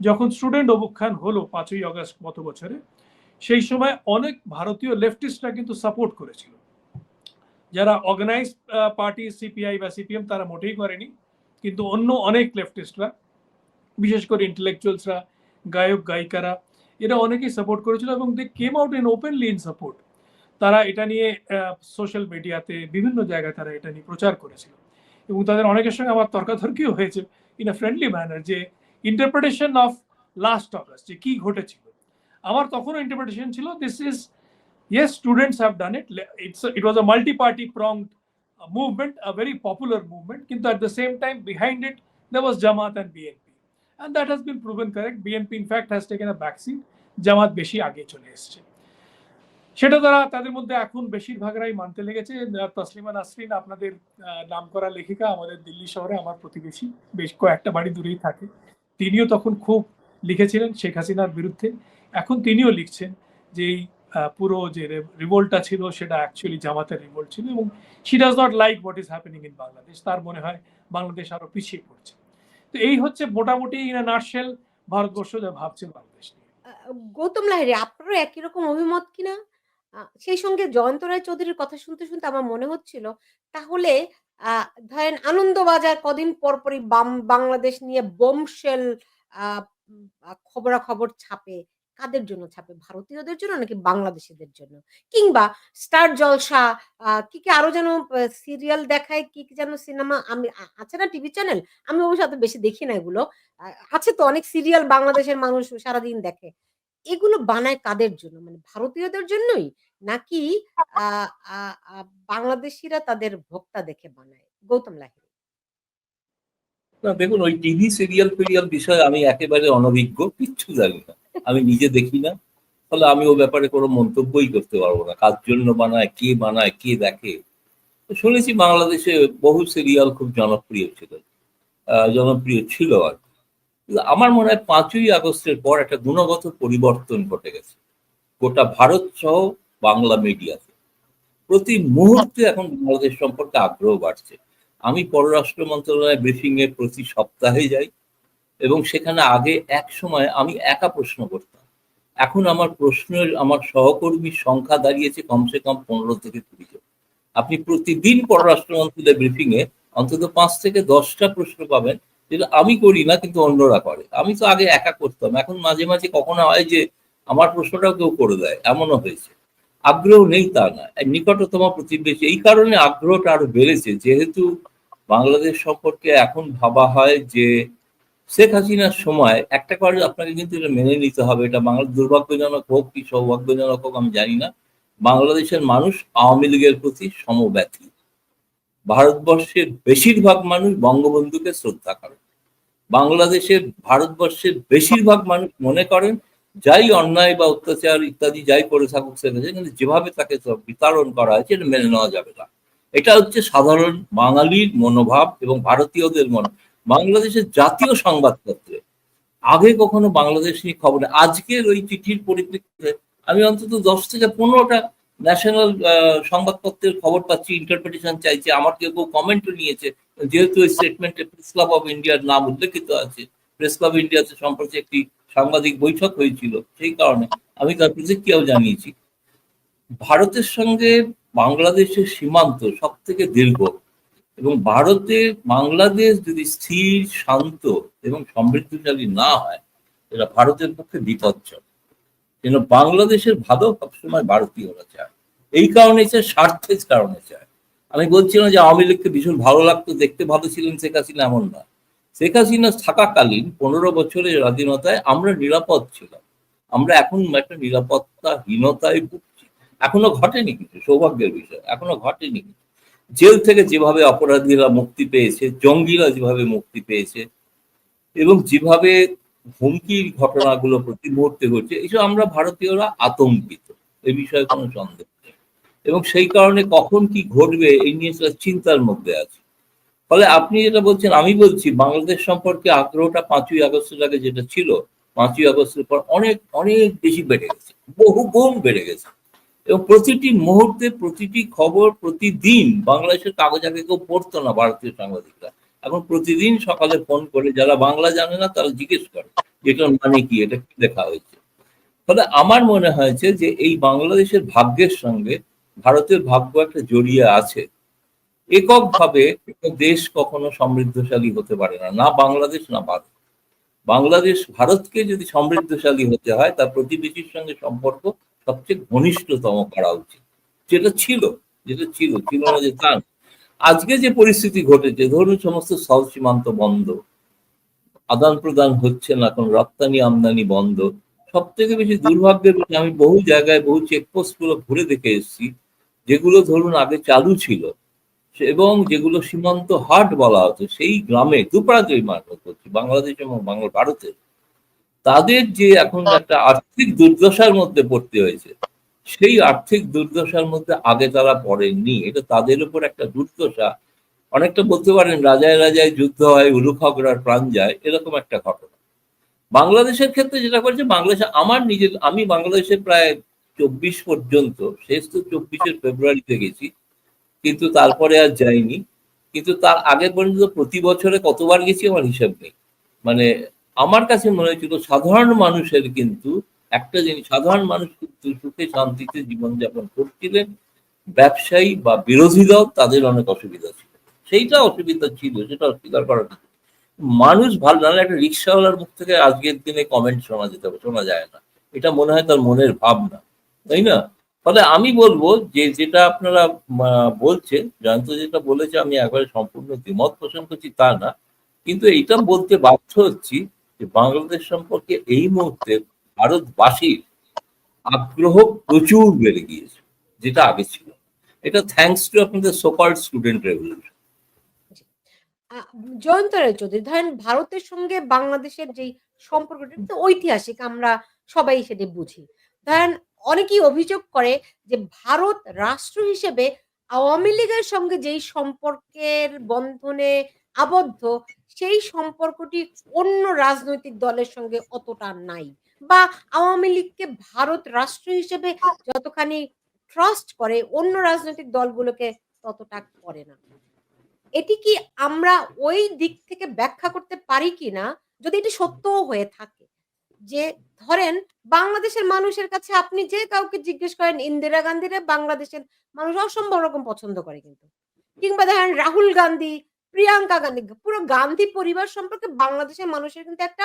যখন স্টুডেন্ট অবক্ষান হলো পাঁচই আগস্ট গত বছরে, সেই সময় অনেক ভারতীয় লেফটিস্টরা কিন্তু সাপোর্ট করেছিল। যারা অর্গানাইজ পার্টি, সিপিআই বা সিপিএম তারা মোটেই করেনি, কিন্তু অন্য অনেক লেফটিস্টরা, বিশেষ করে ইন্টেলেকচুয়ালসরা গায়ক, গায়িকারা, এরা অনেকেই সাপোর্ট করেছিল এবং they came out in openly in support তারা এটা নিয়ে সোশ্যাল মিডিয়াতে বিভিন্ন জায়গায় তারা এটা নিয়ে প্রচার করেছিল। এবং তাদের অনেকের সঙ্গে আমার তর্কাতর্কিও হয়েছে ইন আ ফ্রেন্ডলি ম্যানার যে ইন্টারপ্রিটেশন অফ লাস্ট অগাস্ট যে কি ঘটেছিল আমার তখনও ইন্টারপ্রিটেশন ছিল this is students have done it it's a, it was a multi-party pronged uh, movement a very popular movement কিন্তু the same time behind it there was jamaat and bnp and that has been proven correct bnp in fact has taken a backseat Jamaat বেশি আগে চলে এসছে সেটা তারা তাদের মধ্যে এখন বেশিরভাগরাই মানতে লেগেছে তসলিমা নাসরিন আপনাদের নাম করা লেখিকা আমাদের দিল্লি শহরে আমার প্রতিবেশী বেশ কয়েকটা বাড়ি দূরেই থাকে তিনিও তখন খুব লিখেছিলেন শেখ হাসিনার বিরুদ্ধে। এখন তিনিও লিখছেন যে এই পুরো যে রিভোল্টটা ছিল সেটা অ্যাকচুয়ালি জামাতের রিভোল্ট ছিল এবং she does not like what is happening in Bangladesh তার মনে হয় বাংলাদেশ আরও পিছিয়ে পড়ছে। তো এই হচ্ছে মোটামুটি ইন নার্সেল ভারতবর্ষ যা ভাবছে বাংলাদেশ গৌতম লাহিড়ী, আপনারও একই রকম অভিমত কিনা? সেই সঙ্গে জয়ন্ত রায় চৌধুরীর কথা শুনতে শুনতে আমার মনে হচ্ছিল, তাহলে ধরেন আনন্দবাজার কদিন পরপরই বাম, বাংলাদেশ নিয়ে বোমশেল খবরাখবর ছাপে। কাদের জন্য ছাপে? ভারতীয়দের জন্য নাকি বাংলাদেশিদের জন্য? কিংবা স্টার জলসা কি কি আরও যেন সিরিয়াল দেখায়, কি কি যেন সিনেমা আমি আছে না টিভি চ্যানেল আমি অবশ্য এত বেশি দেখি না এগুলো। আছে তো অনেক সিরিয়াল বাংলাদেশের মানুষ সারাদিন দেখে। এগুলো বানায় কাদের জন্য? মানে ভারতীয়দের জন্যই? নাকি বাংলাদেশিরা তাদের ভোক্তা দেখে বানায়? গৌতম লাহিড়ী। না, দেখুন, ওই টিভি সিরিয়াল ফিরিয়াল বিষয়ে আমি একেবারে অনভিজ্ঞ, কিচ্ছু জানি না। আমি নিজে দেখি না। ফলে আমি ও ব্যাপারে কোনো মন্তব্যই করতে পারব না। কার জন্য বানায়, কে বানায়, কে দেখে? শুনেছি বাংলাদেশে বহু সিরিয়াল খুব জনপ্রিয় ছিল। জনপ্রিয় ছিল আর আমার মনে হয় পাঁচই আগস্টের পর একটা গুণগত পরিবর্তন ঘটে গেছে। গোটা ভারত সহ বাংলা মিডিয়াতে। প্রতি মুহূর্তে এখন বাংলাদেশ সম্পর্কে আগ্রহ বাড়ছে। আমি পররাষ্ট্র মন্ত্রণালয় ব্রিফিং এ প্রতি সপ্তাহে যাই এবং সেখানে আগে এক সময় আমি একা প্রশ্ন করতাম। এখন আমার প্রশ্নের, আমার সহকর্মীর সংখ্যা দাঁড়িয়েছে কমসে কম পনেরো থেকে কুড়ি জন। আপনি প্রতিদিন পররাষ্ট্র মন্ত্রণালয় ব্রিফিং এ অন্তত পাঁচ থেকে দশটা প্রশ্ন পাবেন যেটা আমি করি না, কিন্তু অন্যরা করে। আমি তো আগে একা করতাম। এখন মাঝে মাঝে কখনো হয় যে, আমার প্রশ্নটাও কেউ করে দেয়। এমনও হয়েছে। আগ্রহ নেই তা না নিকটতম প্রতিবেশী, এই কারণে আগ্রহটা আরও বেড়েছে। যেহেতু বাংলাদেশ সম্পর্কে এখন ভাবা হয় যে শেখ হাসিনার সময় একটা করে আপনাকে কিন্তু এটা মেনে নিতে হবে। এটা বাংলা দুর্ভাগ্যজনক হোক কি সৌভাগ্যজনক হোক আমি জানি না। বাংলাদেশের মানুষ আওয়ামী লীগের প্রতি সমব্যথী। ভারতবর্ষের বেশিরভাগ মানুষ বঙ্গবন্ধুকে শ্রদ্ধা করেন। বাংলাদেশের ভারতবর্ষের বেশিরভাগ মানুষ মনে করেন যাই অন্যায় বা অত্যাচার ইত্যাদি যাই করে থাকুক সেখানে কিন্তু যেভাবে তাকে বিতরণ করা হয়েছে, এটা মেনে নেওয়া যাবে না। এটা হচ্ছে সাধারণ বাঙালির মনোভাব এবং ভারতীয়দের মন। বাংলাদেশের জাতীয় সংবাদপত্রে, আগে কখনো বাংলাদেশ নিয়ে খবর আজকের ওই চিঠির পরিপ্রেক্ষিতে আমি অন্তত দশ থেকে পনেরোটা ন্যাশনাল সংবাদপত্রের খবর পাচ্ছি ইন্টারপ্রিটেশন চাইছে, আমার কেউ কেউ কমেন্টও নিয়েছে। যেহেতু ওই স্টেটমেন্টে প্রেস ক্লাব অফ ইন্ডিয়ার নাম উল্লেখিত আছে প্রেস ক্লাব ইন্ডিয়াতে সম্প্রতি একটি সাংবাদিক বৈঠক হয়েছিল, সেই কারণে আমি তার প্রতিক্রিয়াও জানিয়েছি। ভারতের সঙ্গে বাংলাদেশের সীমান্ত সব থেকে দীর্ঘ এবং ভারতে বাংলাদেশ যদি স্থির, শান্ত এবং সমৃদ্ধশালী না হয় এটা ভারতের পক্ষে বিপজ্জনক যেন বাংলাদেশের ভালো সবসময় ভারতীয়রা চায়। এই কারণে চায়, স্বার্থের কারণে চায়। আমি বলছিলাম যে আওয়ামী লীগকে ভীষণ ভালো লাগতো, দেখতে ভালো ছিলেন শেখ হাসিনা, এমন না শেখ হাসিনা থাকাকালীন পনেরো বছরের স্বাধীনতায় আমরা নিরাপদ ছিলাম। আমরা এখন একটা নিরাপত্তাহীনতায় ভুগছি। এখনও ঘটেনি কিছু, সৌভাগ্যের বিষয়, এখনও ঘটেনি জেল থেকে যেভাবে অপরাধীরা মুক্তি পেয়েছে, জঙ্গিরা যেভাবে মুক্তি পেয়েছে, এবং যেভাবে হুমকির ঘটনাগুলো প্রতি মুহূর্তে ঘটছে এইসব আমরা ভারতীয়রা আতঙ্কিত এই বিষয়ে কোনো সন্দেহ নেই। এবং সেই কারণে কখন কি ঘটবে, এই নিয়ে চিন্তার মধ্যে আছে। ফলে আপনি যেটা বলছেন, আমি বলছি বাংলাদেশ সম্পর্কে আগ্রহটা পাঁচই আগস্টের আগে যেটা ছিল, পাঁচই আগস্টের পর অনেক অনেক বেশি বেড়ে গেছে, বহু গুণ বেড়ে গেছে। এবং প্রতিটি মুহূর্তে প্রতিটি খবর, প্রতিদিন বাংলাদেশের কাগজ আগে কেউ পড়তো না, ভারতীয় সাংবাদিকরা। এখন প্রতিদিন সকালে ফোন করে, যারা বাংলা জানে না, তারা জিজ্ঞেস করে এটার মানে কি? এটা কি লেখা হয়েছে? ফলে আমার মনে হয়েছে যে এই বাংলাদেশের ভাগ্যের সঙ্গে ভারতের ভাগ্য একটা জড়িয়ে আছে। এককভাবে দেশ কখনো সমৃদ্ধশালী হতে পারে না না বাংলাদেশ, না ভারত। বাংলাদেশ, ভারতকে যদি সমৃদ্ধশালী হতে হয়, তার প্রতিবেশীর সঙ্গে সম্পর্ক সবচেয়ে ঘনিষ্ঠতম করা উচিত। যেটা ছিল যেটা ছিল ছিল না যে তা আজকে যে পরিস্থিতি ঘটেছে, ধরুন সমস্ত স্থল সীমান্ত বন্ধ, আদান প্রদান হচ্ছে না এখন রপ্তানি আমদানি বন্ধ, সব থেকে বেশি দুর্ভাগ্যের আমি বহু জায়গায় বহু চেকপোস্টগুলো ঘুরে দেখে এসেছি, যেগুলো ধরুন আগে চালু ছিল। এবং যেগুলো সীমান্ত হাট বলা হতো সেই গ্রামে দুপাড়াতেই মানুষ করছি, বাংলাদেশ এবং বাংলা ভারতের তাদের যে এখন একটা আর্থিক দুর্দশার মধ্যে পড়তে হয়েছে, সেই আর্থিক দুর্দশার মধ্যে আগে তারা পড়েননি। এটা তাদের উপর একটা দুর্দশা। অনেকটা বলতে পারেন, রাজায় রাজায় যুদ্ধ হয়, উলুখগড়ার প্রাণ যায়, এরকম একটা ঘটনা। বাংলাদেশের ক্ষেত্রে যেটা করেছে বাংলাদেশ আমার নিজের, আমি বাংলাদেশে প্রায় চব্বিশ পর্যন্ত, শেষ তো চব্বিশের ফেব্রুয়ারিতে গেছি কিন্তু তারপরে আর যাইনি। কিন্তু তার আগে পর্যন্ত প্রতি বছরে কতবার গেছি আমার হিসাব নেই। মানে আমার কাছে মনে হয়েছিল সাধারণ মানুষের কিন্তু একটা জিনিস, সাধারণ মানুষ কিন্তু সুখে শান্তিতে জীবনযাপন করছিলেন, ব্যবসায়ী বা বিরোধী দল তাদের অনেক অসুবিধা ছিল। সেইটা অসুবিধা ছিল, সেটা অস্বীকার কিছু নেই। মানুষ ভালো, নাহলে একটা রিক্সাওয়ালার মুখ থেকে আজকের দিনে কমেন্ট শোনা যেতে হবে শোনা যায় না। এটা মনে হয় তার মনের ভাবনা, তাই না? ফলে আমি বলব যে যেটা আপনারা বলছেন জয়ন্ত যেটা বলেছে, আমি একবারে সম্পূর্ণ দ্বিমত পোষণ করছি তা না। কিন্তু এইটা বলতে বাধ্য হচ্ছি যে বাংলাদেশ সম্পর্কে এই মুহূর্তে ভারতবাসীর আগ্রহ প্রচুর বেড়ে গিয়েছে, যেটা আগে ছিল। এটা থ্যাঙ্কস টু আপনাদের so called student revolution Jayanta Roy ধরেন ভারতের সঙ্গে বাংলাদেশের যেই সম্পর্কটা ঐতিহাসিক, আমরা সবাই সেটা বুঝি। ধরেন অনেকেই অভিযোগ করে যে ভারত রাষ্ট্র হিসেবে আওয়ামী লীগের সঙ্গে যেই সম্পর্কের বন্ধনে আবদ্ধ, সেই সম্পর্কটি অন্য রাজনৈতিক দলের সঙ্গে অতটা নাই। বা আওয়ামী লীগকে ভারত রাষ্ট্র হিসেবে যতখানি ট্রাস্ট করে, অন্য রাজনৈতিক দলগুলোকে ততটা করে না। এটি কি আমরা ওই দিক থেকে ব্যাখ্যা করতে পারি কিনা যদি এটি সত্যও হয়ে থাকে? যে ধরেন বাংলাদেশের মানুষের কাছে আপনি যে কাউকে জিজ্ঞেস করেন ইন্দিরা গান্ধীরে বাংলাদেশের মানুষ অসম্ভব রকম পছন্দ করে কিন্তু। কিংবা ধরেন রাহুল গান্ধী, প্রিয়াঙ্কা গান্ধী পুরো গান্ধী পরিবার সম্পর্কে বাংলাদেশের মানুষের কিন্তু একটা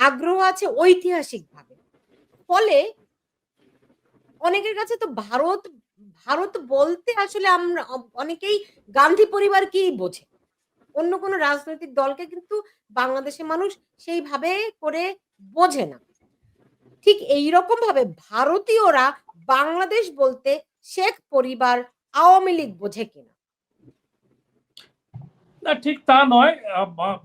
আগ্রহ আছে ঐতিহাসিকভাবে। ফলে অনেকের কাছে তো ভারত, ভারত বলতে আসলে আমরা অনেকেই গান্ধী পরিবারকেই বোঝে। অন্য কোনো রাজনৈতিক দলকে কিন্তু বাংলাদেশের মানুষ সেইভাবে করে বোঝে না। ঠিক এইরকম ভাবে ভারতীয়রা বাংলাদেশ বলতে শেখ পরিবার, আওয়ামী লীগ বোঝে কিনা? না ঠিক তা নয়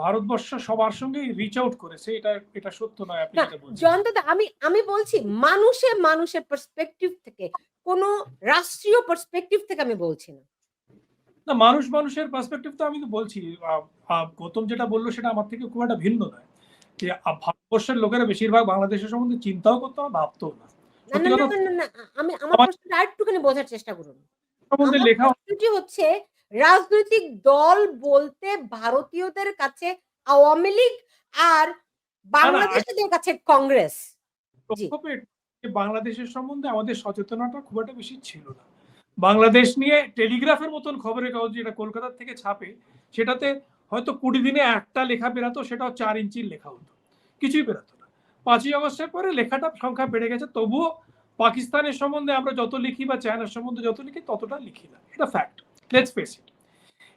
ভারতবর্ষ সবার সঙ্গেই রিচ আউট করেছে এটা এটা সত্য নয় আপনি যেটা বলছেন জয়ন্ত আমি আমি বলছি মানুষে মানুষের পার্সপেক্টিভ থেকে কোনো রাষ্ট্রীয় পার্সপেক্টিভ থেকে আমি বলছি না। না মানুষ মানুষের পার্সপেক্টিভ তো আমি তো বলছি গৌতম যেটা বলল সেটা আমার থেকে খুব একটা ভিন্ন নয় যে ভারতবর্ষের লোকেরা বেশিরভাগ বাংলাদেশের সম্বন্ধে চিন্তাও করতো না ভাবতেও না। আমি আমার প্রশ্নটা আরেকটুখানি বোঝার চেষ্টা করুন। লেখা হচ্ছে রাজনৈতিক দল বলতে ভারতীয়দের কাছে আওয়ামী লীগ আর বাংলাদেশিদের কাছে কংগ্রেস। বাংলাদেশের সম্বন্ধে আমাদের সচেতনতা খুব একটা বেশি ছিল না। বাংলাদেশ নিয়ে টেলিগ্রাফের মতন খবরের কাগজ যেটা কলকাতা থেকে ছাপে সেটাতে হয়তো কুড়ি দিনে একটা লেখা বেরাতো সেটাও চার ইঞ্চির লেখা হতো। কিছুই বেরাতো না। পাঁচই আগস্টের পরে লেখাটা সংখ্যা বেড়ে গেছে, তবুও পাকিস্তানের সম্বন্ধে আমরা যত লিখি বা চায়নার সম্বন্ধে যত লিখি, ততটা লিখি না। এটা ফ্যাক্ট লেটস ফেস ইট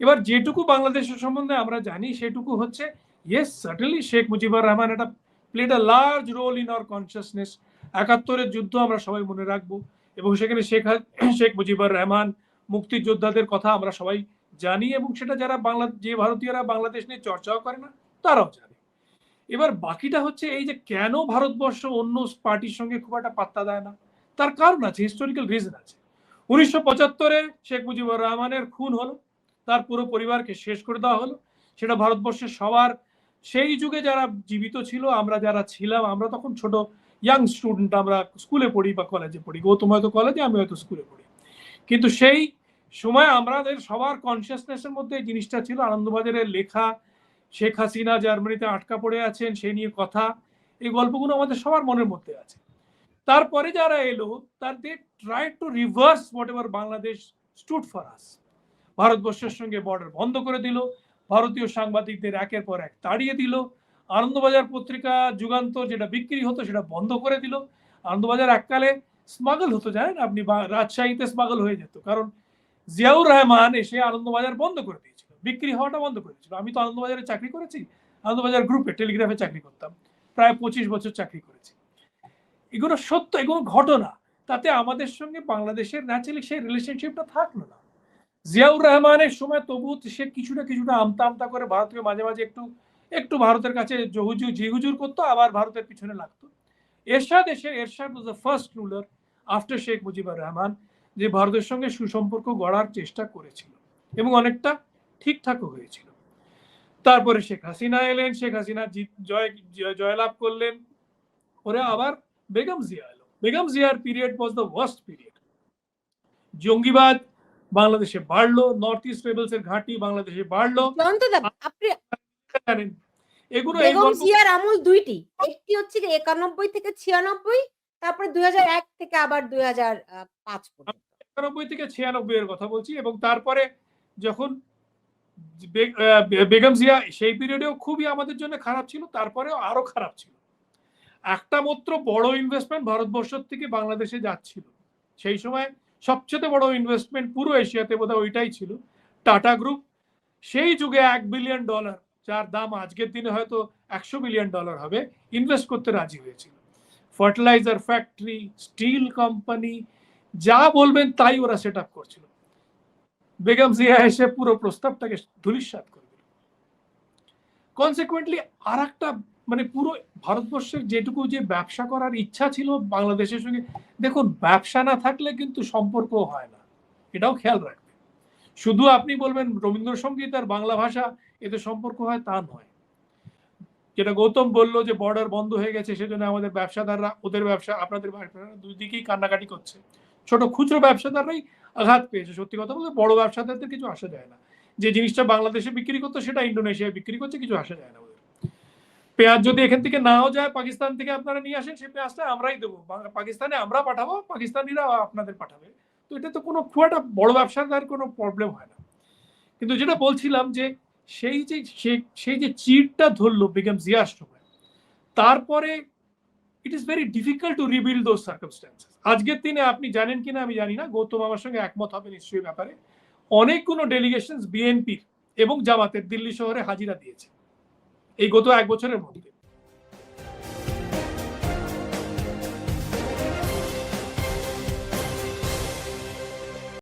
এবার যেটুকু বাংলাদেশের সম্বন্ধে আমরা জানি, সেটুকু হচ্ছে ইয়েস সার্টেনলি শেখ মুজিবুর রহমান একটা played a large role in our consciousness একাত্তরের যুদ্ধ আমরা সবাই মনে রাখব এবং সেখানে শেখ শেখ মুজিবুর রহমান, মুক্তিযোদ্ধাদের কথা আমরা সবাই জানি এবং সেটা যারা বাংলা, যে ভারতীয়রা বাংলাদেশ নিয়ে চর্চাও করে না, তারাও জানে। এবার বাকিটা হচ্ছে এই যে কেন ভারতবর্ষ অন্য পার্টির সঙ্গে খুব একটা পাত্তা দেয় না? তার কারণ আছে হিস্টোরিক্যাল রিজন আছে। উনিশশো পঁচাত্তরে শেখ মুজিবুর রহমানের খুন হলো, তার পুরো পরিবারকে শেষ করে দেওয়া হলো। সেটা ভারতবর্ষের সবার, সেই যুগে যারা জীবিত ছিল, আমরা যারা ছিলাম, আমরা তখন ছোট ইয়াং স্টুডেন্ট আমরা স্কুলে পড়ি বা কলেজে পড়ি। গৌতম হয়তো কলেজে আমি হয়তো স্কুলে পড়ি। কিন্তু সেই সময় আমাদের সবার কনসিয়াসনেসের মধ্যে এই জিনিসটা ছিল, আনন্দবাজারের লেখা শেখ হাসিনা জার্মানিতে আটকা পড়ে আছেন, সে নিয়ে কথা, এই গল্পগুলো আমাদের সবার মনের মধ্যে আছে। তারপরে যারা এলো, তার they try to reverse whatever Bangladesh stood for us ভারতবর্ষের সঙ্গে বর্ডার বন্ধ করে দিল, ভারতীয় সাংবাদিকদের একের পর এক তাড়িয়ে দিল, আনন্দবাজার পত্রিকা যুগান্তর যেটা বিক্রি হতো সেটা বন্ধ করে দিল। আনন্দবাজার এককালে স্মাগল হতো, জানেন আপনি? রাজশাহীতে স্মাগল হয়ে যেত, কারণ জিয়াউর রহমান এসে আনন্দবাজার বন্ধ করে দিয়েছিল। বিক্রি হওয়াটা বন্ধ করে দিয়েছিল। আমি তো আনন্দবাজারে চাকরি করেছি, আনন্দবাজার গ্রুপে টেলিগ্রাফে চাকরি করতাম। প্রায় পঁচিশ বছর চাকরি করেছি। এগুলো সত্য, এগুলো ঘটনা। তাতে আমাদের সঙ্গে বাংলাদেশের ন্যাচারালি সেই রিলেশনশিপটা থাকল না। জিয়াউর রহমানের সময় তবু সে কিছুটা কিছুটা আমতা আমতা করে ভারতকে মাঝে মাঝে একটু একটু ভারতের কাছে জহুজু জিহুজুর করতো, আবার ভারতের পিছনে লাগতো। এরশাদ এসে, Ershad was the first ruler after Sheikh Mujibur Rahman, যে ভারতের সঙ্গে সুসম্পর্ক গড়ার চেষ্টা করেছিল। এবং অনেকটা ঠিকঠাকও হয়েছিল। তারপরে শেখ হাসিনা এলেন শেখ হাসিনা জয় জয়- জয়লাভ করলেন। পরে আবার বেগম জিয়া এলো। বেগম জিয়ার period was the worst period জঙ্গিবাদ বাংলাদেশে বাড়লো নর্থ ইস্ট রেবেলস এর ঘাঁটি বাংলাদেশে বাড়লো। এগুলো বেগম জিয়ার আমল দুইটি। একটি হচ্ছে যে একানব্বই থেকে ছিয়ানব্বই তারপরে দুই এক থেকে আবার দুই পাঁচ পর্যন্ত। একানব্বই থেকে ছিয়ানব্বই এর কথা বলছি এবং তারপরে যখন বেগম জিয়া সেই পিরিয়ডেও খুবই আমাদের জন্য খারাপ ছিল, তারপরেও আরও খারাপ ছিল। একটা মাত্র বড় ইনভেস্টমেন্ট ভারতবর্ষ থেকে বাংলাদেশে যাচ্ছিল। সেই সময় সবচেয়ে বড় ইনভেস্টমেন্ট পুরো এশিয়াতে বোধহয় ওইটাই ছিল, টাটা গ্রুপ সেই যুগে এক বিলিয়ন ডলার যার দাম আজকের দিনে হয়তো একশো বিলিয়ন ডলার হবে ইনভেস্ট করতে রাজি হয়েছিল। ফার্টিলাইজার ফ্যাক্টরি স্টিল কোম্পানি যা বলবেন তাই ওরা সেট আপ করছিল। বেগম জিয়া এসে পুরো প্রস্তাবটাকে ধুলিস্বাত করে দিল। কনসিকুয়েন্টলি আর একটা মানে পুরো ভারতবর্ষের যেটুকু যে ব্যবসা করার ইচ্ছা ছিল বাংলাদেশের সঙ্গে, দেখুন, ব্যবসা না থাকলে কিন্তু সম্পর্ক হয় না। এটাও খেয়াল রাখবে শুধু আপনি বলবেন রবীন্দ্রসঙ্গীত আর বাংলা ভাষা এতে সম্পর্ক হয়, তা নয়। যেটা গৌতম বলল যে বর্ডার বন্ধ হয়ে গেছে, সেজন্য আমাদের ব্যবসাদাররা, ওদের ব্যবসা, আপনাদের ব্যবসা দুই দিকেই কান্নাকাটি করছে। ছোট খুচরো ব্যবসাদাররাই আঘাত পেয়েছে। সত্যি কথা বলতে বড় ব্যবসাদারদের কিছু আসা যায় না। যে জিনিসটা বাংলাদেশে বিক্রি করতো সেটা ইন্ডোনেশিয়ায় বিক্রি করছে, কিছু আসা যায় না ওদের। পেঁয়াজ যদি এখান থেকে নাও যায়, পাকিস্তান থেকে আপনারা নিয়ে আসেন সেই পেঁয়াজটা আমরাই দেবো। পাকিস্তানে আমরা পাঠাবো, পাকিস্তানিরা আপনাদের পাঠাবে। তো এটা তো কোনো খুব একটা বড় ব্যবসাদার কোনো প্রবলেম হয় না। কিন্তু যেটা বলছিলাম যে সেই যে সেই যে চিটটা ধরলো বেগম জিয়ার সময় তারপরে it is very difficult to rebuild those circumstances আজকের দিনে আপনি জানেন কিনা আমি জানি না, গৌতম আমার সঙ্গে একমত হবে নিশ্চয়ই ব্যাপারে। অনেকগুলো ডেলিগেশন বিএনপির এবং জামাতের দিল্লি শহরে হাজিরা দিয়েছে। এই গত এক বছরের মধ্যে।